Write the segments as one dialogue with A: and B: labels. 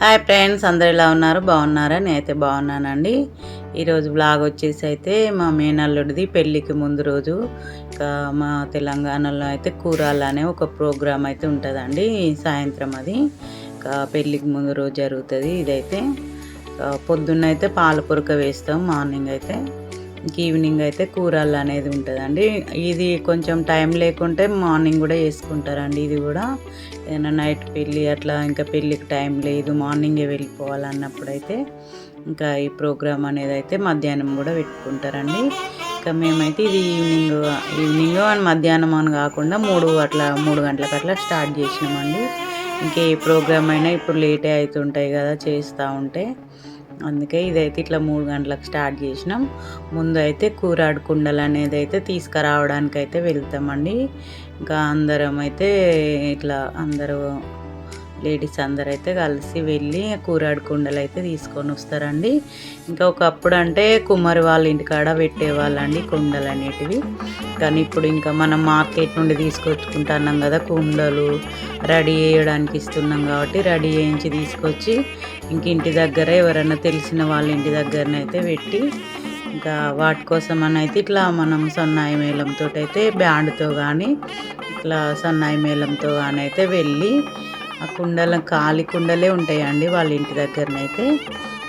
A: Hi friends అందరు ఎలా ఉన్నారు? బాగున్నారా? నేనైతే బాగున్నానండి. ఈరోజు బ్లాగ్ వచ్చేసి అయితే మా మేనల్లుడిది పెళ్ళికి ముందు రోజు. ఇంకా మా తెలంగాణలో అయితే కూరాలు అనే ఒక ప్రోగ్రామ్ అయితే ఉంటుందండి. సాయంత్రం అది. ఇంకా పెళ్ళికి ముందు రోజు జరుగుతుంది ఇదైతే. పొద్దున్న అయితే పాల పొరక వేస్తాం మార్నింగ్ అయితే. ఈవినింగ్ అయితే కూరలు అనేది ఉంటుందండి. ఇది కొంచెం టైం లేకుంటే మార్నింగ్ కూడా చేసుకుంటారండి ఇది కూడా. ఏదైనా నైట్ పెళ్ళి అట్లా ఇంకా పెళ్ళికి టైం లేదు మార్నింగే వెళ్ళిపోవాలన్నప్పుడు అయితే ఇంకా ఈ ప్రోగ్రామ్ అనేది అయితే మధ్యాహ్నం కూడా పెట్టుకుంటారండి. ఇంకా మేమైతే ఇది ఈవినింగ్ ఈవినింగ్ అండ్ మధ్యాహ్నం అని కాకుండా మూడు అట్లా మూడు గంటలకు అట్లా స్టార్ట్ చేసినామండి. ఇంకే ఏ ప్రోగ్రామ్ అయినా ఇప్పుడు లేటే అవుతుంటాయి కదా చేస్తూ ఉంటే. అందుకే ఇదైతే ఇట్లా మూడు గంటలకు స్టార్ట్ చేసినాం. ముందు అయితే కూరాడు కుండలు అనేది అయితే తీసుకురావడానికి అయితే వెళ్తామండి. ఇంకా అందరం అయితే ఇట్లా అందరూ లేడీస్ అందరు అయితే కలిసి వెళ్ళి కూరాడు కుండలు అయితే తీసుకొని వస్తారండి. ఇంకా ఒకప్పుడు అంటే కుమారి వాళ్ళ ఇంటికాడ పెట్టేవాళ్ళండి కుండలు అనేటివి. కానీ ఇప్పుడు ఇంకా మనం మార్కెట్ నుండి తీసుకొచ్చుకుంటున్నాం కదా కుండలు రెడీ చేయడానికి ఇస్తున్నాం కాబట్టి రెడీ చేయించి తీసుకొచ్చి ఇంక ఇంటి దగ్గర ఎవరైనా తెలిసిన వాళ్ళ ఇంటి దగ్గరనైతే పెట్టి ఇంకా వాటి కోసం అని అయితే ఇట్లా మనం సన్నాయి మేళంతో అయితే బ్యాండ్తో కానీ ఇట్లా సన్నాయి మేళంతో కానీ అయితే వెళ్ళి ఆ కుండల ఖాళీ కుండలే ఉంటాయండి వాళ్ళ ఇంటి దగ్గరనైతే.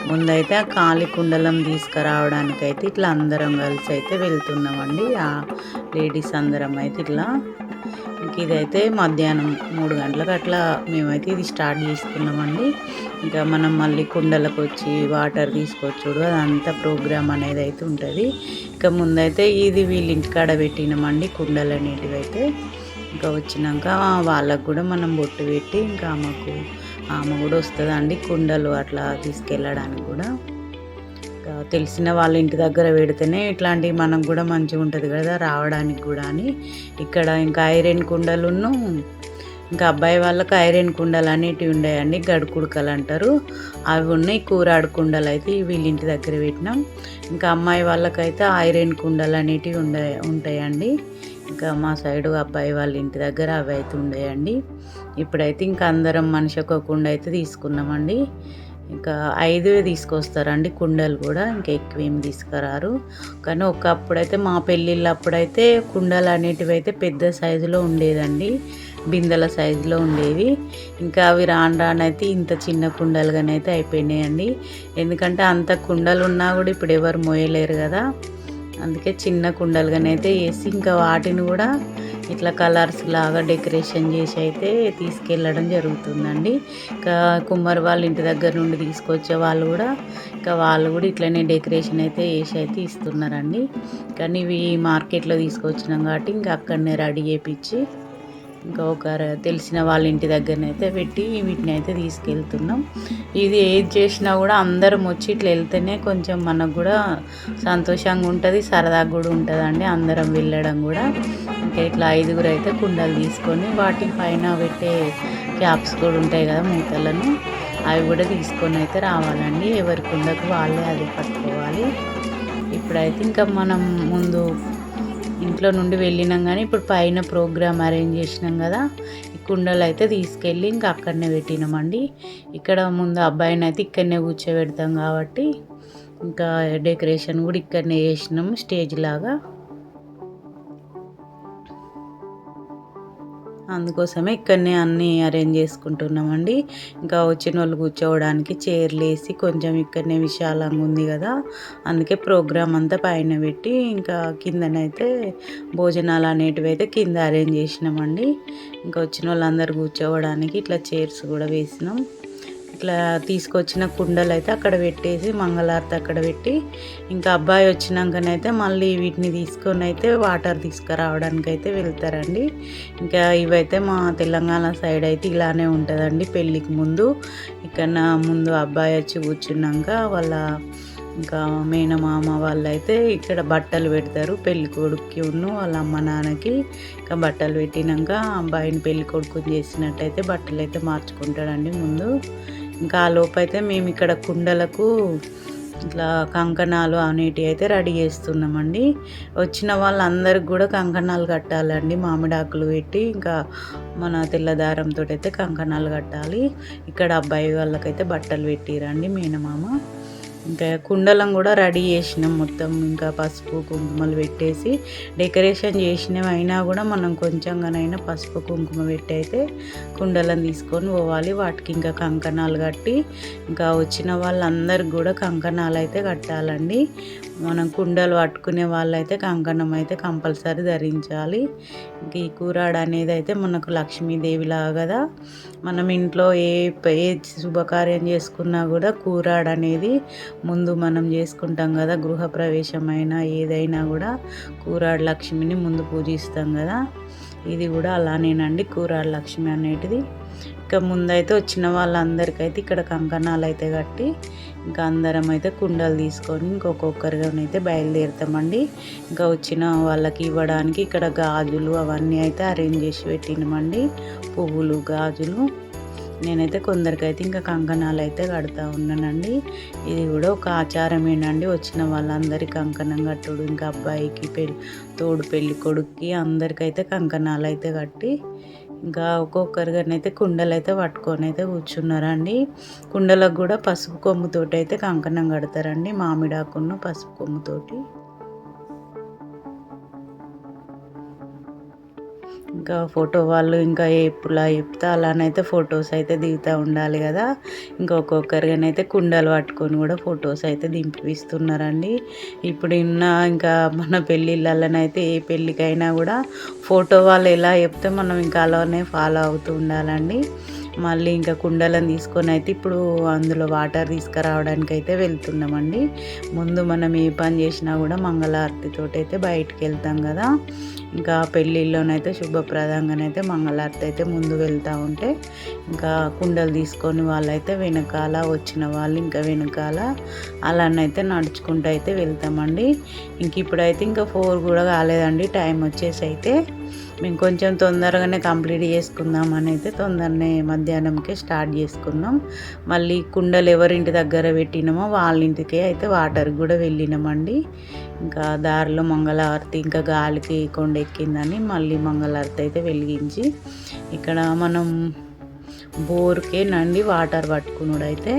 A: ముందైతే ఆ ఖాళీ కుండలం తీసుకురావడానికైతే ఇట్లా అందరం కలిసి అయితే వెళ్తున్నామండి. ఆ లేడీస్ అందరం అయితే ఇట్లా ఇదైతే మధ్యాహ్నం మూడు గంటలకు అట్లా మేమైతే ఇది స్టార్ట్ చేసుకున్నామండి. ఇంకా మనం మళ్ళీ కుండలకు వచ్చి వాటర్ తీసుకొచ్చుడు అదంతా ప్రోగ్రామ్ అనేది అయితే ఉంటుంది. ఇంకా ముందైతే ఇది వీళ్ళ ఇంటికాడ పెట్టినామండి కుండలు అనేటివి అయితే ఇంకా వచ్చినాక వాళ్ళకు కూడా మనం బొట్టు పెట్టి ఇంకా ఆమెకు ఆమె కూడా వస్తుందండి కుండలు అట్లా తీసుకెళ్ళడానికి కూడా. తెలిసిన వాళ్ళ ఇంటి దగ్గర పెడితేనే ఇట్లాంటివి మనకు కూడా మంచిగా ఉంటుంది కదా రావడానికి కూడా అని. ఇక్కడ ఇంకా ఐరన్ కుండలును ఇంకా అబ్బాయి వాళ్ళకి ఐరన్ కుండలు అనేటివి ఉన్నాయండి గడుకుడుకలు అంటారు. అవి ఉన్నాయి కూరాడు కుండలు అయితే వీళ్ళ ఇంటి దగ్గర పెట్టినాం. ఇంకా అమ్మాయి వాళ్ళకైతే ఐరన్ కుండలు అనేటివి ఉండే ఉంటాయండి. ఇంకా మా సైడు అబ్బాయి వాళ్ళ ఇంటి దగ్గర అవి అయితే ఉండేయండి. ఇప్పుడైతే ఇంకా అందరం మనిషి ఒక కుండ అయితే తీసుకున్నామండి. ఇంకా ఐదు తీసుకొస్తారండి. కుండలు కూడా ఇంకా ఎక్కువ ఏమి తీసుకురారు. కానీ ఒకప్పుడైతే మా పెళ్ళిళ్ళు అప్పుడైతే కుండలు అనేటివి అయితే పెద్ద సైజులో ఉండేదండి. బిందెల సైజులో ఉండేవి. ఇంకా అవి రాను రానైతే ఇంత చిన్న కుండలుగానైతే అయిపోయినాయండి. ఎందుకంటే అంత కుండలు ఉన్నా కూడా ఇప్పుడు ఎవరు మోయలేరు కదా. అందుకే చిన్న కుండలుగానైతే వేసి ఇంకా వాటిని కూడా ఇట్లా కలర్స్ లాగా డెకరేషన్ చేసి అయితే తీసుకెళ్ళడం జరుగుతుందండి. ఇంకా కుమ్మరి వాళ్ళ ఇంటి దగ్గర నుండి తీసుకొచ్చే వాళ్ళు కూడా ఇంకా వాళ్ళు కూడా ఇట్లనే డెకరేషన్ అయితే వేసి అయితే ఇస్తున్నారండి. కానీ ఇవి మార్కెట్లో తీసుకొచ్చినాం కాబట్టి ఇంకా అక్కడనే రెడీ చేయించి ఇంకా ఒక తెలిసిన వాళ్ళ ఇంటి దగ్గరనైతే పెట్టి వీటిని అయితే తీసుకెళ్తున్నాం. ఇది ఏది చేసినా కూడా అందరం వచ్చి ఇట్లా వెళ్తేనే కొంచెం మనకు కూడా సంతోషంగా ఉంటుంది సరదాగా కూడా ఉంటుందండి అందరం వెళ్ళడం కూడా. ఇంకా ఇట్లా ఐదుగురు అయితే కుండలు తీసుకొని వాటి పైన పెట్టే క్యాప్స్ కూడా ఉంటాయి కదా మూతలను అవి కూడా తీసుకొని అయితే రావాలండి. ఎవరి కుండకు వాళ్ళే అది పట్టుకోవాలి ఇప్పుడైతే ఇంకా మనం ముందు ఇంట్లో నుండి వెళ్ళినాం కానీ ఇప్పుడు పైన ప్రోగ్రామ్ అరేంజ్ చేసినాం కదా. ఈ కుండలు అయితే తీసుకెళ్ళి ఇంకా అక్కడనే పెట్టినామండి. ఇక్కడ ముందు అబ్బాయిని అయితే ఇక్కడనే కూర్చోబెడతాం కాబట్టి ఇంకా డెకరేషన్ కూడా ఇక్కడనే చేసినాం స్టేజ్ లాగా. అందుకోసమే ఇక్కడనే అన్నీ అరేంజ్ చేసుకుంటున్నామండి. ఇంకా వచ్చిన వాళ్ళు కూర్చోవడానికి చైర్లు వేసి కొంచెం ఇక్కడనే విశాలంగా ఉంది కదా. అందుకే ప్రోగ్రామ్ అంతా పైన పెట్టి ఇంకా కిందనైతే భోజనాలు అనేటివి అయితే కింద అరేంజ్ చేసినామండి. ఇంకా వచ్చిన వాళ్ళందరూ కూర్చోవడానికి ఇట్లా చైర్స్ కూడా వేసినాం. ఇట్లా తీసుకొచ్చిన కుండలు అయితే అక్కడ పెట్టేసి మంగళారతి అక్కడ పెట్టి ఇంకా అబ్బాయి వచ్చినాకనైతే మళ్ళీ వీటిని తీసుకొని అయితే వాటర్ తీసుకురావడానికి అయితే వెళ్తారండి. ఇంకా ఇవైతే మా తెలంగాణ సైడ్ అయితే ఇలానే ఉంటుందండి పెళ్ళికి ముందు. ఇక్కడ ముందు అబ్బాయి వచ్చి కూర్చున్నాక వాళ్ళ ఇంకా మేనమామ వాళ్ళైతే ఇక్కడ బట్టలు పెడతారు. పెళ్ళి కొడుక్కి ఉన్ను వాళ్ళ అమ్మ నాన్నకి ఇంకా బట్టలు పెట్టినాక అబ్బాయిని పెళ్ళి కొడుకుని చేసినట్టయితే బట్టలు అయితే మార్చుకుంటాడండి ముందు. ఇంకా ఆ లోపైతే మేము ఇక్కడ కుండలకు ఇట్లా కంకణాలు అనేటివి అయితే రెడీ చేస్తున్నామండి. వచ్చిన వాళ్ళందరికి కూడా కంకణాలు కట్టాలండి మామిడాకులు పెట్టి ఇంకా మన తెల్లదారంతో అయితే కంకణాలు కట్టాలి. ఇక్కడ అబ్బాయి వాళ్ళకైతే బట్టలు పెట్టిరండి మేనమామ. ఇంకా కుండలం కూడా రెడీ చేసినాం మొత్తం. ఇంకా పసుపు కుంకుమలు పెట్టేసి డెకరేషన్ చేసినవి అయినా కూడా మనం కొంచెంగానైనా పసుపు కుంకుమ పెట్టయితే కుండలం కుండలను తీసుకొని పోవాలి. వాటికి ఇంకా కంకణాలు కట్టి ఇంకా వచ్చిన వాళ్ళందరికి కూడా కంకణాలు అయితే కట్టాలండి. మనం కుండలు పట్టుకునే వాళ్ళైతే కంకణం అయితే కంపల్సరీ ధరించాలి. ఈ కూరాడు అనేది అయితే మనకు లక్ష్మీదేవిలా కదా. మనం ఇంట్లో ఏ ఏ శుభకార్యం చేసుకున్నా కూడా కూరాడు అనేది ముందు మనం చేసుకుంటాం కదా. గృహప్రవేశమైన ఏదైనా కూడా కూరాడు లక్ష్మిని ముందు పూజిస్తాం కదా. ఇది కూడా అలానేనండి. కూరాడు లక్ష్మి అనేటిది. ఇంకా ముందైతే వచ్చిన వాళ్ళందరికైతే ఇక్కడ కంకణాలు అయితే కట్టి ఇంకా అందరం అయితే కుండలు తీసుకొని ఇంకొకొక్కరిగానైతే బయలుదేరుతామండి. ఇంకా వచ్చిన వాళ్ళకి ఇవ్వడానికి ఇక్కడ గాజులు అవన్నీ అయితే అరేంజ్ చేసి పెట్టినమండి. పువ్వులు గాజులు. నేనైతే కొందరికైతే ఇంకా కంకణాలు అయితే కడతా ఉన్నానండి. ఇది కూడా ఒక ఆచారమేనండి. వచ్చిన వాళ్ళందరి కంకణం కట్టుడు ఇంకా అబ్బాయికి పెళ్ళి తోడు పెళ్ళి కొడుక్కి అందరికైతే కంకణాలు అయితే కట్టి ఇంకా ఒక్కొక్కరిగానైతే కుండలు అయితే పట్టుకొని అయితే కూర్చున్నారండి. కుండలకు కూడా పసుపు కొమ్ముతోటి అయితే కంకణం కడతారండి మామిడాకును పసుపు కొమ్ముతోటి. ఇంకా ఫోటో వాళ్ళు ఇంకా ఎప్పులా చెప్తే అలానైతే ఫొటోస్ అయితే దిగుతూ ఉండాలి కదా. ఇంకా ఒక్కొక్కరిగానైతే కుండలు పట్టుకొని కూడా ఫొటోస్ అయితే దింపిస్తున్నారండి. ఇప్పుడు ఉన్న ఇంకా మన పెళ్ళిళ్ళలోనైతే ఏ పెళ్ళికైనా కూడా ఫోటో వాళ్ళు ఎలా చెప్తే మనం ఇంకా అలానే ఫాలో అవుతూ ఉండాలండి. మళ్ళీ ఇంకా కుండలను తీసుకొని అయితే ఇప్పుడు అందులో వాటర్ తీసుకురావడానికి అయితే వెళ్తున్నామండి. ముందు మనం ఏ పని చేసినా కూడా మంగళారతితో అయితే బయటికి వెళ్తాం కదా. ఇంకా పెళ్ళిళ్ళలోనైతే శుభప్రదంగానైతే మంగళార్తి అయితే ముందు వెళ్తూ ఉంటే ఇంకా కుండలు తీసుకొని వాళ్ళైతే వెనకాల వచ్చిన వాళ్ళు ఇంకా వెనకాల అలానైతే నడుచుకుంటూ అయితే వెళ్తామండి. ఇంక ఇప్పుడైతే ఇంకా ఫోర్ కూడా కాలేదండి టైం వచ్చేసి అయితే. మేము కొంచెం తొందరగానే కంప్లీట్ చేసుకుందామని అయితే తొందరనే మధ్యాహ్నంకే స్టార్ట్ చేసుకున్నాం. మళ్ళీ కుండలు ఎవరింటి దగ్గర పెట్టినామో వాళ్ళ ఇంటికే అయితే వాటర్ కూడా వెళ్ళినామండి. ఇంకా దారిలో మంగళారతి ఇంకా గాలికి కొండ ఎక్కిందని మళ్ళీ మంగళారతి అయితే వెలిగించి ఇక్కడ మనం బోర్కే నండి వాటర్ పట్టుకున్నాడు అయితే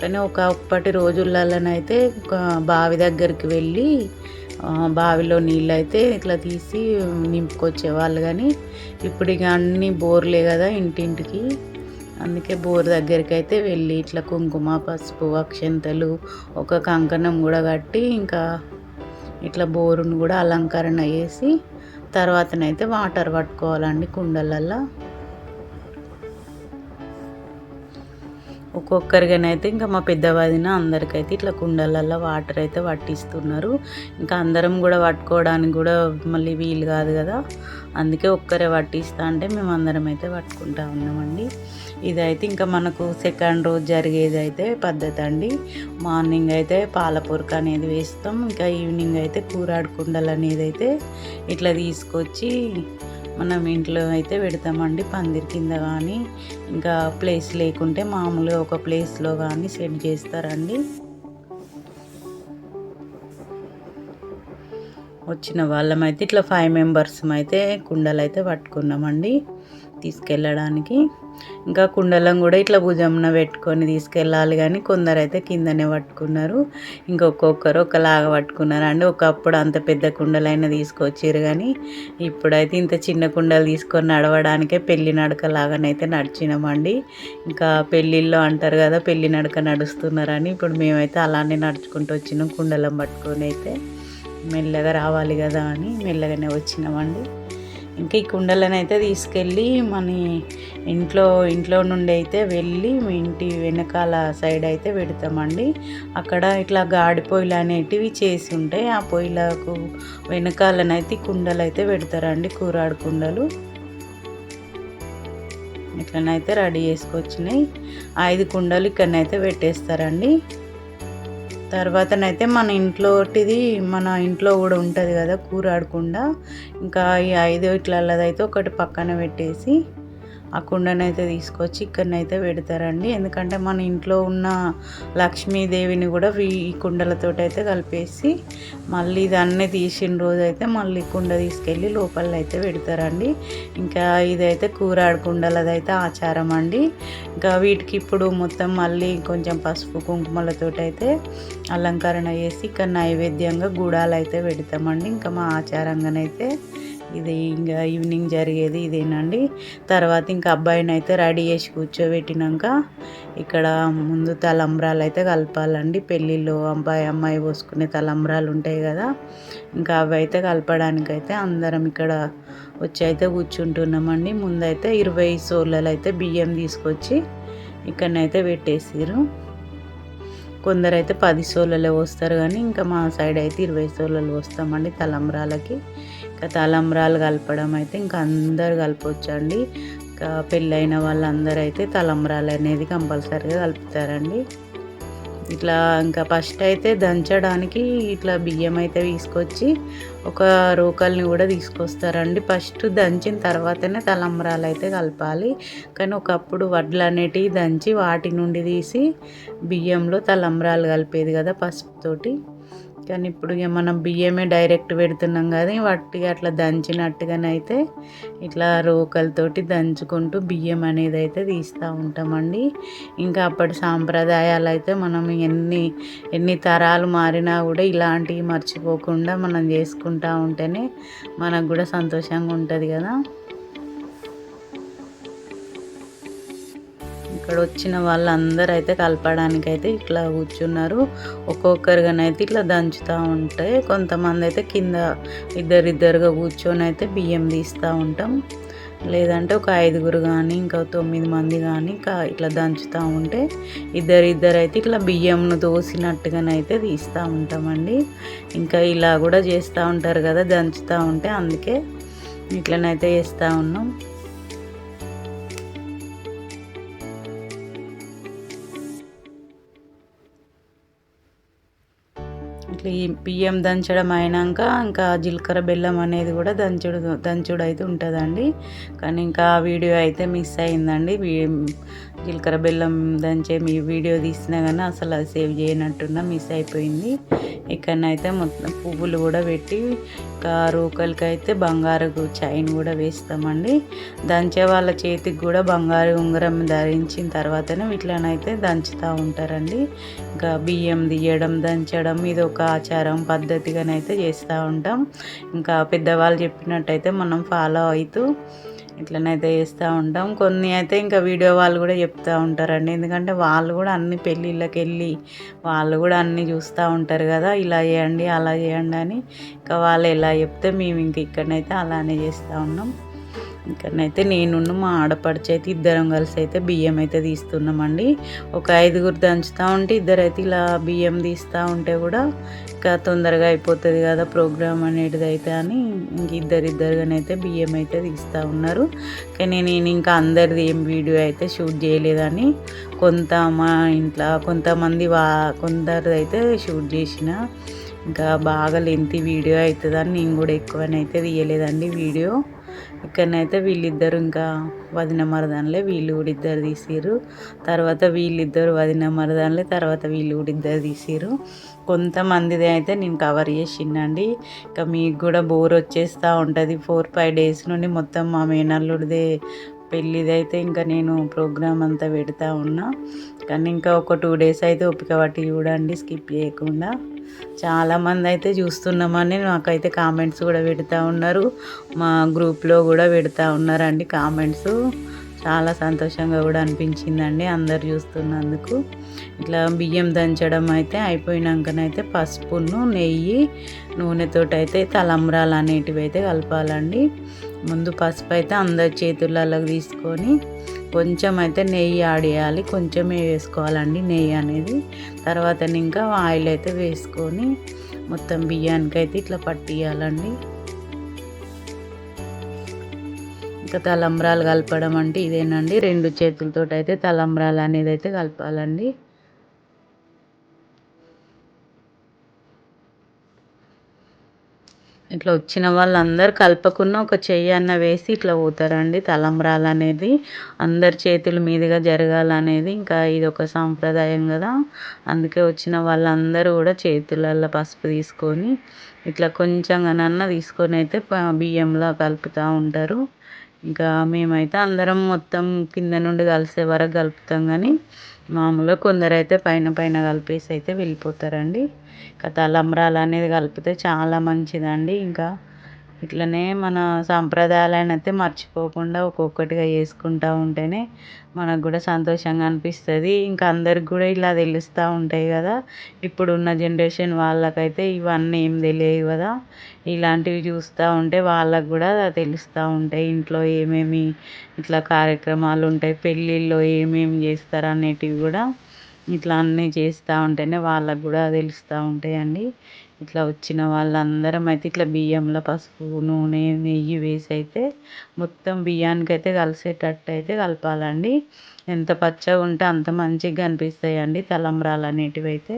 A: కానీ ఒక అప్పటి రోజులలోనైతే ఒక బావి దగ్గరికి వెళ్ళి బావిలో నీళ్ళు అయితే ఇట్లా తీసి నింపుకొచ్చేవాళ్ళు కానీ ఇప్పుడు ఇక అన్ని బోర్లే కదా ఇంటింటికి. అందుకే బోర్ దగ్గరికి అయితే వెళ్ళి ఇట్లా కుంకుమ పసుపు అక్షంతలు ఒక కంకణం కూడా కట్టి ఇంకా ఇట్లా బోరును కూడా అలంకరణ చేసి తర్వాతనైతే వాటర్ పట్టుకోవాలండి కుండలల్లో. ఒక్కొక్కరిగానైతే ఇంకా మా పెద్ద వదిన అందరికైతే ఇట్లా కుండలల్లో వాటర్ అయితే పట్టిస్తున్నారు. ఇంకా అందరం కూడా పట్టుకోవడానికి కూడా మళ్ళీ వీలు కాదు కదా. అందుకే ఒక్కరే పట్టిస్తా అంటే మేము అందరం అయితే పట్టుకుంటా ఉన్నామండి. ఇదైతే ఇంకా మనకు సెకండ్ రోజు జరిగేది అయితే పద్ధతి అండి. మార్నింగ్ అయితే పాలపొరక అనేది వేస్తాం. ఇంకా ఈవినింగ్ అయితే కూరాడు కుండలు అనేది అయితే ఇట్లా తీసుకొచ్చి మనం ఇంట్లో అయితే పెడతామండి పందిరి కింద కానీ ఇంకా ప్లేస్ లేకుంటే మామూలుగా ఒక ప్లేస్లో కానీ సెట్ చేస్తారండి. వచ్చిన వాళ్ళమైతే ఇట్లా ఫైవ్ మెంబర్స్ అయితే కుండలు అయితే పట్టుకున్నామండి. తీసుకెళ్ళడానికి. ఇంకా కుండలం కూడా ఇట్లా భుజంన పెట్టుకొని తీసుకెళ్ళాలి కానీ కొందరు అయితే కిందనే పట్టుకున్నారు. ఇంకొక్కొక్కరు ఒకలాగా పట్టుకున్నారు. అండి ఒకప్పుడు అంత పెద్ద కుండలైనా తీసుకొచ్చారు కానీ ఇప్పుడైతే ఇంత చిన్న కుండలు తీసుకొని నడవడానికే పెళ్ళి నడక లాగానైతే నడిచినామండి. ఇంకా పెళ్ళిళ్ళు అంటారు కదా పెళ్ళి నడక నడుస్తున్నారని ఇప్పుడు మేమైతే అలానే నడుచుకుంటూ వచ్చినాం కుండలం పట్టుకొని అయితే. మెల్లగా రావాలి కదా అని మెల్లగానే వచ్చినామండి. ఇంకా ఈ కుండలను అయితే తీసుకెళ్ళి మన ఇంట్లో ఇంట్లో నుండి అయితే వెళ్ళి మీ ఇంటి వెనకాల సైడ్ అయితే పెడతామండి. అక్కడ ఇట్లా గాడి పొయ్యిలు అనేటివి చేసి ఉంటాయి ఆ పొయ్యిలకు వెనకాలనైతే కుండలు అయితే పెడతారండి కూరాడు కుండలు. ఇట్లనైతే రెడీ చేసుకొచ్చినాయి. ఐదు కుండలు ఇక్కడనైతే పెట్టేస్తారండి. తర్వాతనైతే మన ఇంట్లోటిది మన ఇంట్లో కూడా ఉంటుంది కదా కూర ఆడకుండా ఇంకా ఈ ఐదు ఇట్లదైతే ఒకటి పక్కన పెట్టేసి ఆ కుండనైతే తీసుకొచ్చి ఇక్కడనైతే పెడతారండి. ఎందుకంటే మన ఇంట్లో ఉన్న లక్ష్మీదేవిని కూడా ఈ కుండలతో అయితే కలిపేసి మళ్ళీ ఇదన్నీ తీసిన రోజు అయితే మళ్ళీ కుండ తీసుకెళ్ళి లోపల అయితే పెడతారండి. ఇంకా ఇదైతే కూరాడు కుండలదైతే ఆచారం అండి ఇంకా వీటికి ఇప్పుడు మొత్తం మళ్ళీ కొంచెం పసుపు కుంకుమలతో అయితే అలంకరణ చేసి ఇక్కడ నైవేద్యంగా గుడాలు అయితే పెడతామండి. ఇంకా మా ఆచారంగానైతే ఇది ఇంకా ఈవినింగ్ జరిగేది ఇదేనండి. తర్వాత ఇంకా అబ్బాయిని అయితే రెడీ చేసి కూర్చోబెట్టినాక ఇక్కడ ముందు తలంబ్రాలు అయితే కలపాలండి. పెళ్ళిళ్ళు అబ్బాయి అమ్మాయి పోసుకునే తలంబ్రాలు ఉంటాయి కదా. ఇంకా అవి అయితే కలపడానికైతే అందరం ఇక్కడ వచ్చి అయితే కూర్చుంటున్నామండి. ముందైతే ఇరవై సోళ్ళలు అయితే బియ్యం తీసుకొచ్చి ఇక్కడనైతే పెట్టేసారు కొందరైతే పది సోళ్ళలే వస్తారు కానీ ఇంకా మా సైడ్ అయితే ఇరవై సోళ్ళలు వస్తామండి తలంబ్రాలకి. తలంబ్రాలు కలపడం అయితే ఇంకా అందరు కలపవచ్చండి ఇంకా పెళ్ళైన వాళ్ళందరూ అయితే తలంబ్రాలు అనేది కంపల్సరీగా కలుపుతారండి. ఇట్లా ఇంకా ఫస్ట్ అయితే దంచడానికి ఇట్లా బియ్యం అయితే తీసుకొచ్చి ఒక రోకల్ని కూడా తీసుకొస్తారండి. ఫస్ట్ దంచిన తర్వాతనే తలంబరాలు అయితే కలపాలి. కానీ ఒకప్పుడు వడ్లు అనేటివి దంచి వాటి నుండి తీసి బియ్యంలో తలంబరాలు కలిపేది కదా పసుపుతోటి కానీ ఇప్పుడు ఇక మనం బియ్యమే డైరెక్ట్ పెడుతున్నాం కానీ వాటికి అట్లా దంచినట్టుగానైతే ఇట్లా రోకలతోటి దంచుకుంటూ బియ్యం అనేది అయితే తీస్తూ ఉంటామండి. ఇంకా అప్పటి సాంప్రదాయాలు అయితే మనం ఎన్ని ఎన్ని తరాలు మారినా కూడా ఇలాంటివి మర్చిపోకుండా మనం చేసుకుంటూ ఉంటేనే మనకు కూడా సంతోషంగా ఉంటుంది కదా. ఇక్కడ వచ్చిన వాళ్ళందరూ అయితే కలపడానికి అయితే ఇట్లా కూర్చున్నారు. ఒక్కొక్కరిగానైతే ఇట్లా దంచుతూ ఉంటే కొంతమంది అయితే కింద ఇద్దరిద్దరుగా కూర్చొని అయితే బియ్యం తీస్తూ ఉంటాం. లేదంటే ఒక ఐదుగురు కానీ ఇంకా తొమ్మిది మంది కానీ ఇట్లా దంచుతూ ఉంటే ఇద్దరిద్దరు అయితే ఇట్లా బియ్యంను దోసినట్టుగానైతే తీస్తూ ఉంటామండి. ఇంకా ఇలా కూడా చేస్తూ ఉంటారు కదా దంచుతూ ఉంటే అందుకే ఇట్లనైతే చేస్తూ ఉన్నాం. ఇట్లా బియ్యం దంచడం అయినాక ఇంకా జీలకర్ర బెల్లం అనేది కూడా దంచుడు దంచుడు అయితే ఉంటుందండి. కానీ ఇంకా ఆ వీడియో అయితే మిస్ అయిందండి. జీలకర్ర బెల్లం దంచే మీ వీడియో తీసినా కానీ అసలు అది సేవ్ చేయనట్టున్నా మిస్ అయిపోయింది. ఇక్కడనైతే మొత్తం పువ్వులు కూడా పెట్టి ఇంకా రూకలకి అయితే బంగారు చైన్ కూడా వేస్తామండి. దంచే వాళ్ళ చేతికి కూడా బంగారు ఉంగరం ధరించిన తర్వాతనే వీటిలోనైతే దంచుతూ ఉంటారండి. ఇంకా బియ్యం తీయడం దంచడం ఇది ఒక ఆచారం పద్ధతిగానైతే చేస్తూ ఉంటాం. ఇంకా పెద్దవాళ్ళు చెప్పినట్టయితే మనం ఫాలో అవుతూ ఇట్లనైతే చేస్తూ ఉంటాం. కొన్ని అయితే ఇంకా వీడియో వాళ్ళు కూడా చెప్తూ ఉంటారండి. ఎందుకంటే వాళ్ళు కూడా అన్ని పెళ్ళిళ్ళకి వెళ్ళి వాళ్ళు కూడా అన్నీ చూస్తూ ఉంటారు కదా. ఇలా చేయండి అలా చేయండి అని. ఇంకా వాళ్ళు ఎలా చెప్తే మేము ఇంక ఇక్కడనైతే అలానే చేస్తూ ఉన్నాం. ఇక్కడనైతే నేను మా ఆడపడిచి అయితే ఇద్దరం కలిసి అయితే బియ్యం అయితే తీస్తున్నామండి. ఒక ఐదుగురు దంచుతూ ఉంటే ఇద్దరైతే ఇలా బియ్యం తీస్తూ ఉంటే కూడా ఇంకా తొందరగా అయిపోతుంది కదా ప్రోగ్రామ్ అనేది అయితే అని ఇంక ఇద్దరిద్దరుగానైతే బియ్యం అయితే తీస్తూ ఉన్నారు. కానీ నేను ఇంకా అందరిది ఏం వీడియో అయితే షూట్ చేయలేదని కొంత మా ఇంట్లో కొంతమంది వా కొందరిది అయితే షూట్ చేసిన ఇంకా బాగా లెంతి వీడియో అవుతుందని నేను కూడా ఎక్కువనైతే తీయలేదండి వీడియో. ఇక్కడనైతే వీళ్ళిద్దరు ఇంకా వదిన మరదానులే వీళ్ళు కూడా ఇద్దరు తీసిరు తర్వాత వీళ్ళిద్దరు వదిన మరదానులే తర్వాత వీళ్ళు కూడా ఇద్దరు తీసిరు కొంతమందిది అయితే నేను కవర్ చేసిండండి. ఇంకా మీకు కూడా బోర్ వచ్చేస్తూ ఉంటుంది. ఫోర్ ఫైవ్ డేస్ నుండి మొత్తం మా మేనల్లుడిదే పెళ్ళిదైతే ఇంకా నేను ప్రోగ్రామ్ అంతా పెడతా ఉన్నా. కానీ ఇంకా ఒక టూ డేస్ అయితే ఓపిక పట్టి చూడండి స్కిప్ చేయకుండా. చాలామంది అయితే చూస్తున్నామని నాకైతే కామెంట్స్ కూడా పెడతా ఉన్నారు. మా గ్రూప్లో కూడా పెడతా ఉన్నారండి కామెంట్స్ చాలా సంతోషంగా కూడా అనిపించిందండి అందరు చూస్తున్నందుకు. ఇట్లా బియ్యం దంచడం అయితే అయిపోయినాకనైతే పసుపును నెయ్యి నూనెతోటి అయితే తలంబ్రాలు అనేటివి అయితే కలపాలండి. ముందు పసుపు అయితే అందరి చేతులలోకి తీసుకొని కొంచెం అయితే నెయ్యి యాడ్ చేయాలి. కొంచెమే వేసుకోవాలండి నెయ్యి అనేది. తర్వాత ఇంకా ఆయిల్ అయితే వేసుకొని మొత్తం బియ్యానికి అయితే ఇట్లా పట్టియాలండి. ఇంకా తలంబ్రాలు కలపడం అంటే ఇదేనండి. రెండు చేతులతో అయితే తలంబ్రాలు అనేది అయితే కలపాలండి. ఇట్లా వచ్చిన వాళ్ళందరూ కలుపుకున్న ఒక చెయ్యి అన్న వేసి ఇట్లా పోతారండి తలంబ్రాలు అనేది అందరి చేతుల మీదుగా జరగాలనేది. ఇంకా ఇది ఒక సాంప్రదాయం కదా. అందుకే వచ్చిన వాళ్ళందరూ కూడా చేతులల్లో పసుపు తీసుకొని ఇట్లా కొంచెంగానన్నా తీసుకొని అయితే బియ్యంలో కలుపుతూ ఉంటారు. ఇంకా మేమైతే అందరం మొత్తం కింద నుండి కలిసే వరకు కలుపుతాం కానీ మామూలుగా కొందరైతే పైన పైన కలిపేసి అయితే వెళ్ళిపోతారండి. ఇంకా తలంబ్రాలు అనేది కలిపితే చాలా మంచిదండి. ఇంకా ఇట్లనే మన సాంప్రదాయాలను అయితే మర్చిపోకుండా ఒక్కొక్కటిగా చేసుకుంటూ ఉంటేనే మనకు కూడా సంతోషంగా అనిపిస్తుంది. ఇంకా అందరికి కూడా ఇలా తెలుస్తూ ఉంటాయి కదా. ఇప్పుడున్న జనరేషన్ వాళ్ళకైతే ఇవన్నీ ఏం తెలియవు కదా. ఇలాంటివి చూస్తూ ఉంటే వాళ్ళకు కూడా తెలుస్తూ ఉంటాయి. ఇంట్లో ఏమేమి ఇట్లా కార్యక్రమాలు ఉంటాయి పెళ్ళిళ్ళు ఏమేమి చేస్తారు అనేటివి కూడా ఇట్లా అన్నీ చేస్తూ ఉంటేనే వాళ్ళకు కూడా తెలుస్తూ ఉంటాయండి. ఇట్లా వచ్చిన వాళ్ళందరం అయితే ఇట్లా బియ్యంలో పసుపు నూనె నెయ్యి వేసి అయితే మొత్తం బియ్యానికి అయితే కలిసేటట్టు అయితే కలపాలండి. ఎంత పచ్చగా ఉంటే అంత మంచిగా కనిపిస్తాయండి తలంబ్రాలు అనేటివి అయితే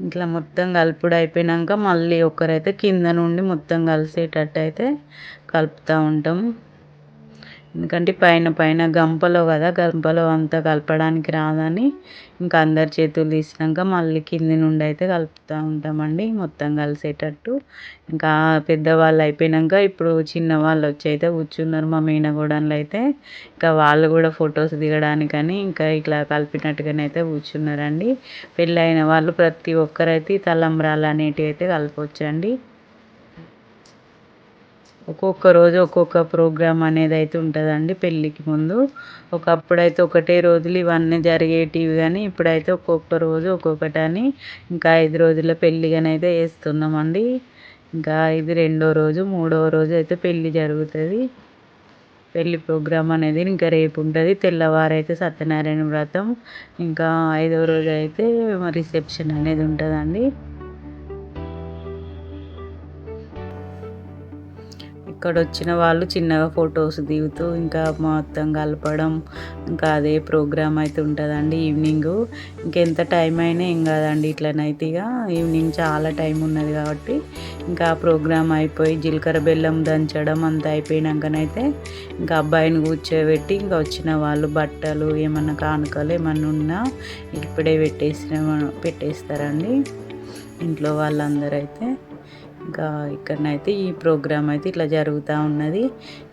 A: ఇట్లా మొత్తం కలుపుడు అయిపోయాక మళ్ళీ ఒకరైతే కింద నుండి మొత్తం కలిసేటట్టు అయితే కలుపుతూ ఉంటాం. ఎందుకంటే పైన పైన గంపలో కదా గంపలో అంతా కలపడానికి రాదని ఇంకా అందరి చేతులు తీసినాక మళ్ళీ కింది నుండి అయితే కలుపుతూ ఉంటామండి మొత్తం కలిసేటట్టు. ఇంకా పెద్దవాళ్ళు అయిపోయినాక ఇప్పుడు చిన్నవాళ్ళు వచ్చి అయితే కూర్చున్నారు మా మేనకోడళ్ళు అయితే. ఇంకా వాళ్ళు కూడా ఫొటోస్ దిగడానికని ఇంకా ఇట్లా కలిపినట్టుగానే అయితే కూర్చున్నారండి. పెళ్ళైన వాళ్ళు ప్రతి ఒక్కరైతే తలంబ్రాలు అనేటివి అయితే కలపవచ్చండి ఒక్కొక్క రోజు ఒక్కొక్క ప్రోగ్రాం అనేది అయితే ఉంటుందండి పెళ్ళికి ముందు. ఒకప్పుడు అయితే ఒకటే రోజులు ఇవన్నీ జరిగేటివి కానీ ఇప్పుడైతే ఒక్కొక్క రోజు ఒక్కొక్కటి అని ఇంకా ఐదు రోజుల పెళ్ళిగానైతే వేస్తున్నామండి ఇంకా ఇది రెండో రోజు మూడవ రోజు అయితే పెళ్ళి జరుగుతుంది. పెళ్ళి ప్రోగ్రాం అనేది ఇంకా రేపు ఉంటుంది. తెల్లవారైతే సత్యనారాయణ వ్రతం. ఇంకా ఐదవ రోజు అయితే రిసెప్షన్ అనేది ఉంటుందండి. ఇక్కడ వచ్చిన వాళ్ళు చిన్నగా ఫొటోస్ దిగుతూ ఇంకా మొత్తం కలపడం ఇంకా అదే ప్రోగ్రామ్ అయితే ఉంటుందండి ఈవినింగ్. ఇంకెంత టైం అయినా ఏం కాదండి ఇట్లనైతే ఇక ఈవినింగ్ చాలా టైం ఉన్నది కాబట్టి ఇంకా ప్రోగ్రామ్ అయిపోయి జీలకర్ర బెల్లం దంచడం అంతా అయిపోయినాకనైతే ఇంకా అబ్బాయిని కూర్చోబెట్టి ఇంకా వచ్చిన వాళ్ళు బట్టలు ఏమన్నా కానుకలు ఏమన్నా ఉన్నా ఇప్పుడే పెట్టేసిన పెట్టేస్తారండి ఇంట్లో వాళ్ళందరూ అయితే ఇంకా ఇక్కడనైతే ఈ ప్రోగ్రామ్ అయితే ఇట్లా జరుగుతూ ఉన్నది.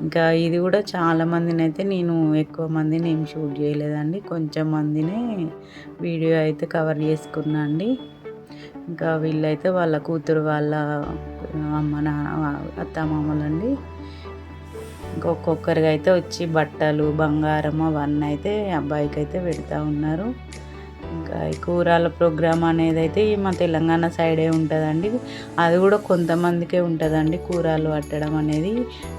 A: ఇంకా ఇది కూడా చాలా మందిని అయితే నేను ఎక్కువ మందిని ఏం షూట్ చేయలేదండి. కొంచెం మందినే వీడియో అయితే కవర్ చేసుకున్నా అండి. ఇంకా వీళ్ళైతే వాళ్ళ కూతురు వాళ్ళ అమ్మ నాన్న అత్త మామలండి ఇంకొక్కొక్కరికి అయితే వచ్చి బట్టలు బంగారం అవన్నీ అయితే అబ్బాయికి అయితే పెడతా ఉన్నారు. ఇంకా ఈ కూరల ప్రోగ్రామ్ అనేది అయితే మా తెలంగాణ సైడే ఉంటుందండి. అది కూడా కొంతమందికే ఉంటుందండి కూరలు పట్టడం అనేది.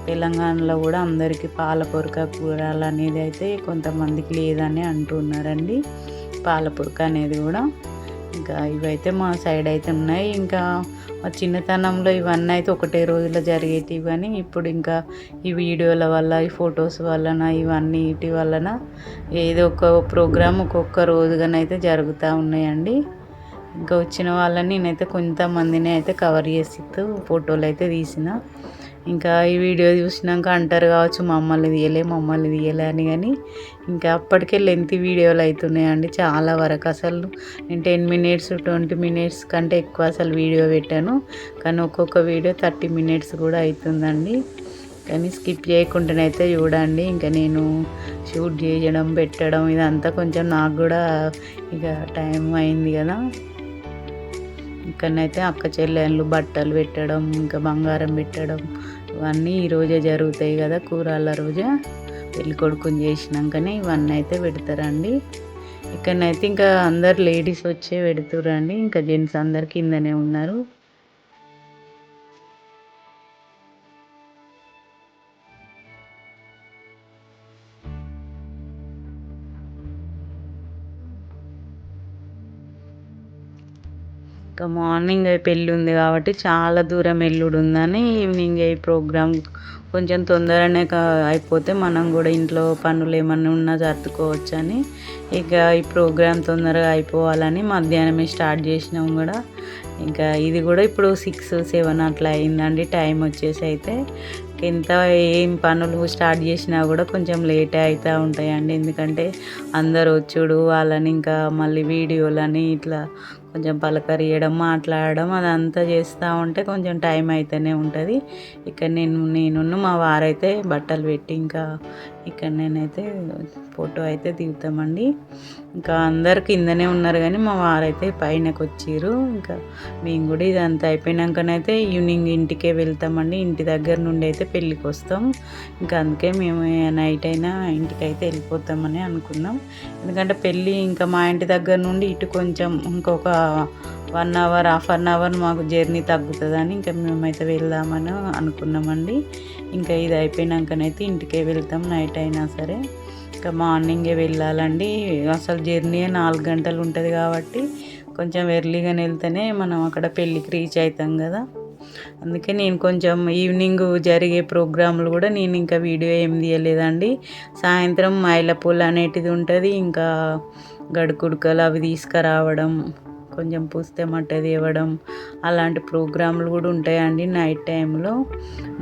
A: తెలంగాణలో కూడా అందరికీ పాలపొరక కూరలు అనేది అయితే కొంతమందికి లేదని అంటున్నారండి. పాలపొరక అనేది కూడా. ఇంకా ఇవైతే మా సైడ్ అయితే ఉన్నాయి. ఇంకా మా చిన్నతనంలో ఇవన్నీ అయితే ఒకటే రోజులో జరిగేటివి కానీ ఇప్పుడు ఇంకా ఈ వీడియోల వల్ల ఈ ఫొటోస్ వలన ఇవన్నీ వీటి వలన ఏదో ఒక ప్రోగ్రామ్ ఒక్కొక్క రోజుగానైతే జరుగుతూ ఉన్నాయండి. ఇంకా వచ్చిన వాళ్ళని నేనైతే కొంతమందిని అయితే కవర్ చేసి ఫోటోలు అయితే తీసిన. ఇంకా ఈ వీడియో చూసినాక అంటారు కావచ్చు మమ్మల్ని తీయలే మమ్మల్ని తీయలే అని. కానీ ఇంకా అప్పటికే లెంత్ వీడియోలు అవుతున్నాయండి చాలా వరకు. అసలు నేను టెన్ మినిట్స్ ట్వంటీ మినిట్స్ కంటే ఎక్కువ అసలు వీడియో పెట్టాను. కానీ ఒక్కొక్క వీడియో థర్టీ మినిట్స్ కూడా అవుతుందండి కానీ స్కిప్ చేయకుండానైతే చూడండి. ఇంకా నేను షూట్ చేయడం పెట్టడం ఇదంతా కొంచెం నాకు కూడా ఇక టైం అయింది కదా. ఇక్కడనైతే అక్క చెల్లెళ్ళు బట్టలు పెట్టడం ఇంకా బంగారం పెట్టడం ఇవన్నీ ఈరోజే జరుగుతాయి కదా కూరల రోజు. పెళ్ళి కొడుకుని చేసినాకనే ఇవన్నీ అయితే పెడతారండి. ఇక్కడనైతే ఇంకా అందరు లేడీస్ వచ్చే పెడుతురండి ఇంకా జెంట్స్ అందరు కిందనే ఉన్నారు. ఇంకా మార్నింగ్ పెళ్ళి ఉంది కాబట్టి చాలా దూరం ఎల్లుడు ఉందని ఈవినింగ్ ఈ ప్రోగ్రామ్ కొంచెం తొందరనే కా- అయిపోతే మనం కూడా ఇంట్లో పనులు ఏమన్నా ఉన్నా సర్దుకోవచ్చు అని ఇక ఈ ప్రోగ్రామ్ తొందరగా అయిపోవాలని మధ్యాహ్నమే స్టార్ట్ చేసినాం కూడా. ఇంకా ఇది కూడా ఇప్పుడు సిక్స్ సెవెన్ అట్లా అయిందండి. టైం వచ్చేసి అయితే ఎంత ఏం పనులు స్టార్ట్ చేసినా కూడా కొంచెం లేట్ అవుతూ ఉంటాయండి. ఎందుకంటే అందరు వచ్చుడు వాళ్ళని ఇంకా మళ్ళీ వీడియోలని ఇట్లా కొంచెం పలకరియడం మాట్లాడడం అదంతా చేస్తూ ఉంటే కొంచెం టైం అయితేనే ఉంటుంది. ఇక్కడ నేను నేను మా వారైతే బట్టలు పెట్టి ఇంకా ఇక్కడ నేనైతే ఫోటో అయితే దిగుతామండి. ఇంకా అందరు కిందనే ఉన్నారు కానీ మా వారైతే పైనకు వచ్చిర్రు ఇంకా మేము కూడా ఇదంతా అయిపోయినాకనైతే ఈవినింగ్ ఇంటికే వెళ్తామండి. ఇంటి దగ్గర నుండి అయితే పెళ్ళికి వస్తాం ఇంకా అందుకే మేము నైట్ అయినా ఇంటికి అయితే వెళ్ళిపోతామని అనుకున్నాం. ఎందుకంటే పెళ్ళి ఇంకా మా ఇంటి దగ్గర నుండి ఇటు కొంచెం ఇంకొక one hour half an hour మాకు జర్నీ తగ్గుతుందని ఇంకా మేమైతే వెళ్దామని అనుకున్నామండి. ఇంకా ఇది అయిపోయినాకనైతే ఇంటికే వెళ్తాం నైట్ అయినా సరే. ఇంకా మార్నింగే వెళ్ళాలండి. అసలు జర్నీ నాలుగు గంటలు ఉంటుంది కాబట్టి కొంచెం ఎర్లీగానే వెళ్తేనే మనం అక్కడ పెళ్ళికి రీచ్ అవుతాం కదా. అందుకే నేను కొంచెం ఈవినింగ్ జరిగే ప్రోగ్రాంలు కూడా నేను ఇంకా వీడియో ఏం తీయలేదండి. సాయంత్రం మైలపూలు అనేటిది ఉంటుంది ఇంకా గడుకుడుకలు అవి తీసుకురావడం కొంచెం పూస్తే మట్టది ఇవ్వడం అలాంటి ప్రోగ్రాంలు కూడా ఉంటాయండి నైట్ టైంలో.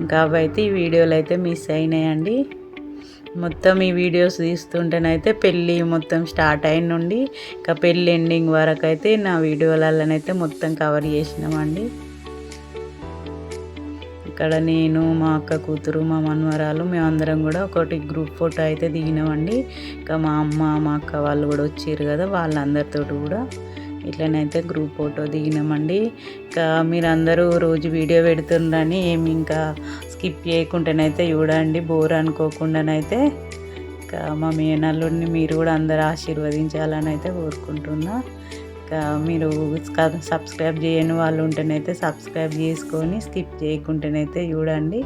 A: ఇంకా అవైతే ఈ వీడియోలు అయితే మిస్ అయినాయండి. మొత్తం ఈ వీడియోస్ తీస్తుంటేనైతే పెళ్ళి మొత్తం స్టార్ట్ అయిన నుండి ఇంకా పెళ్ళి ఎండింగ్ వరకు అయితే నా వీడియోలలోనైతే మొత్తం కవర్ చేసినామండి. ఇక్కడ నేను మా అక్క కూతురు మా మనవరాలు మేమందరం కూడా ఒకటి గ్రూప్ ఫోటో అయితే దిగినామండి. ఇంకా మా అమ్మ మా అక్క వాళ్ళు కూడా వచ్చారు కదా వాళ్ళందరితో కూడా. ఇట్లనైతే గ్రూప్ ఫోటో దిగినామండి. ఇంకా మీరందరూ రోజు వీడియో పెడుతుండ్రని ఏమి ఇంకా స్కిప్ చేయకుండానైతే చూడండి బోర్ అనుకోకుండానైతే ఇంకా మా మేనల్లుడిని మీరు కూడా అందరు ఆశీర్వదించాలని అయితే కోరుకుంటున్నా. ఇంకా మీరు సబ్స్క్రైబ్ చేయని వాళ్ళు ఉంటేనైతే సబ్స్క్రైబ్ చేసుకొని స్కిప్ చేయకుంటేనైతే చూడండి.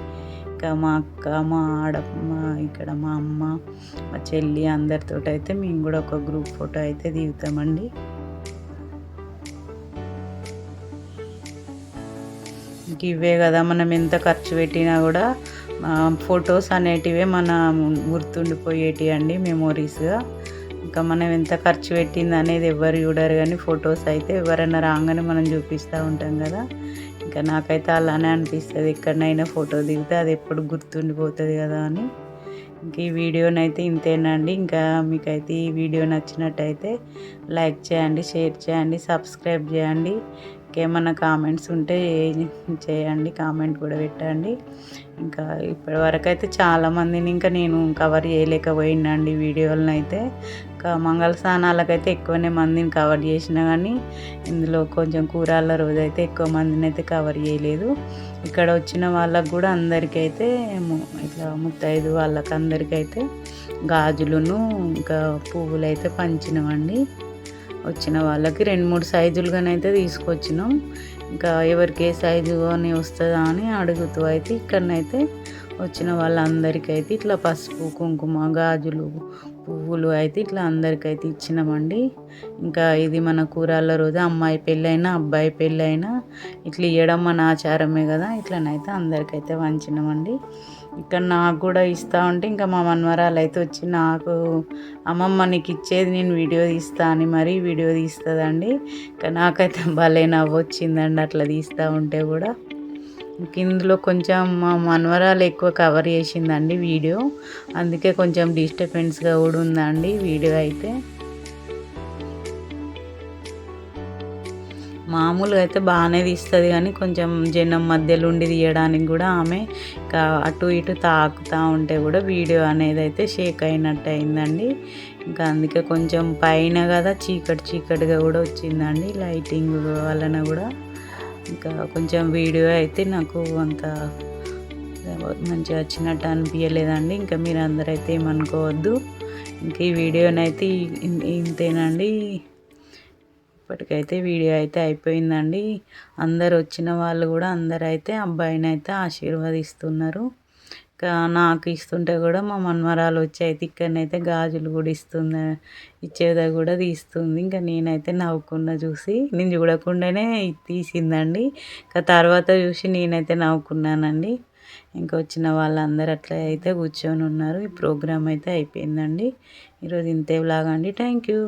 A: ఇంకా మా అక్క మా ఆడ మా ఇక్కడ మా అమ్మ మా చెల్లి అందరితో అయితే మేము కూడా ఒక గ్రూప్ ఫోటో అయితే దిగుతామండి. మనకి ఇవే కదా మనం ఎంత ఖర్చు పెట్టినా కూడా ఫొటోస్ అనేటివే మన గుర్తుండిపోయేటి అండి మెమోరీస్గా ఇంకా మనం ఎంత ఖర్చు పెట్టింది అనేది ఎవరు చూడరు కానీ ఫొటోస్ అయితే ఎవరైనా రాగానే మనం చూపిస్తూ ఉంటాం కదా. ఇంకా నాకైతే అలానే అనిపిస్తుంది ఎక్కడనైనా ఫోటో దిగితే అది ఎప్పుడు గుర్తుండిపోతుంది కదా అని. ఇంక ఈ వీడియోనైతే ఇంతేనండి ఇంకా మీకైతే ఈ వీడియో నచ్చినట్టయితే లైక్ చేయండి షేర్ చేయండి సబ్స్క్రైబ్ చేయండి. ఇంకేమన్నా కామెంట్స్ ఉంటే చేయండి కామెంట్ కూడా పెట్టండి. ఇంకా ఇప్పటివరకు అయితే చాలామందిని ఇంకా నేను కవర్ చేయలేకపోయినండి వీడియోలను అయితే ఇంకా మంగళ స్నానాలకైతే ఎక్కువనే మందిని కవర్ చేసిన కానీ ఇందులో కొంచెం కూరాల రోజు అయితే ఎక్కువ మందిని అయితే కవర్ చేయలేదు. ఇక్కడ వచ్చిన వాళ్ళకు కూడా అందరికైతే ఇట్లా ముత్తైదు వాళ్ళకి అందరికైతే గాజులను ఇంకా పువ్వులు అయితే పంచినవండి. వచ్చిన వాళ్ళకి రెండు మూడు సైజులుగానైతే తీసుకొచ్చినాం. ఇంకా ఎవరికి ఏ సైజు అని వస్తుందా అని అడుగుతూ అయితే ఇక్కడనైతే వచ్చిన వాళ్ళందరికైతే ఇట్లా పసుపు కుంకుమ గాజులు పువ్వులు అయితే ఇట్లా అందరికైతే ఇచ్చినామండి. ఇంకా ఇది మన కూరల రోజు అమ్మాయి పెళ్ళైనా అబ్బాయి పెళ్ళైనా ఇట్లా ఇవ్వడం మన ఆచారమే కదా ఇట్లనైతే అందరికైతే వంచినామండి. ఇక్కడ నాకు కూడా ఇస్తూ ఉంటే ఇంకా మా మనవరాలు అయితే వచ్చి నాకు అమ్మమ్మ నీకు ఇచ్చేది నేను వీడియో తీస్తా అని మరీ వీడియో తీస్తుందండి. ఇంకా నాకైతే భలే నవ్వు వచ్చిందండి అట్లా తీస్తూ ఉంటే కూడా. ఇందులో కొంచెం మా మనవరాలు ఎక్కువ కవర్ చేసిందండి వీడియో. అందుకే కొంచెం డిస్టర్బెన్స్గా కూడా ఉందండి వీడియో అయితే. మామూలుగా అయితే బాగానే తీస్తుంది కానీ కొంచెం జనం మధ్యలో ఉండి తీయడానికి కూడా ఆమె ఇంకా అటు ఇటు తాకుతూ ఉంటే కూడా వీడియో అనేది అయితే షేక్ అయినట్టు అయిందండి. ఇంకా అందుకే కొంచెం పైన కదా చీకటి చీకటిగా కూడా వచ్చిందండి లైటింగ్ వలన కూడా. ఇంకా కొంచెం వీడియో అయితే నాకు అంత మంచిగా వచ్చినట్టు అనిపించలేదండి. ఇంకా మీరు అందరైతే ఏమనుకోవద్దు. ఇంకా ఈ వీడియోనైతే ఇంతేనండి. ఇప్పటికైతే వీడియో అయితే అయిపోయిందండి. అందరు వచ్చిన వాళ్ళు కూడా అందరైతే అబ్బాయిని అయితే ఆశీర్వదిస్తున్నారు. ఇంకా నాకు ఇస్తుంటే కూడా మా మన్మరాలు వచ్చి అయితే ఇక్కడనైతే గాజులు కూడా ఇస్తుంది ఇచ్చేది కూడా తీస్తుంది. ఇంకా నేనైతే నవ్వుకున్న చూసి నేను చూడకుండానే తీసిందండి. ఇంకా తర్వాత చూసి నేనైతే నవ్వుకున్నానండి. ఇంకా వచ్చిన వాళ్ళందరూ అట్లా అయితే కూర్చొని ఉన్నారు. ఈ ప్రోగ్రామ్ అయితే అయిపోయిందండి. ఈరోజు ఇంతే లాగా అండి. Thank you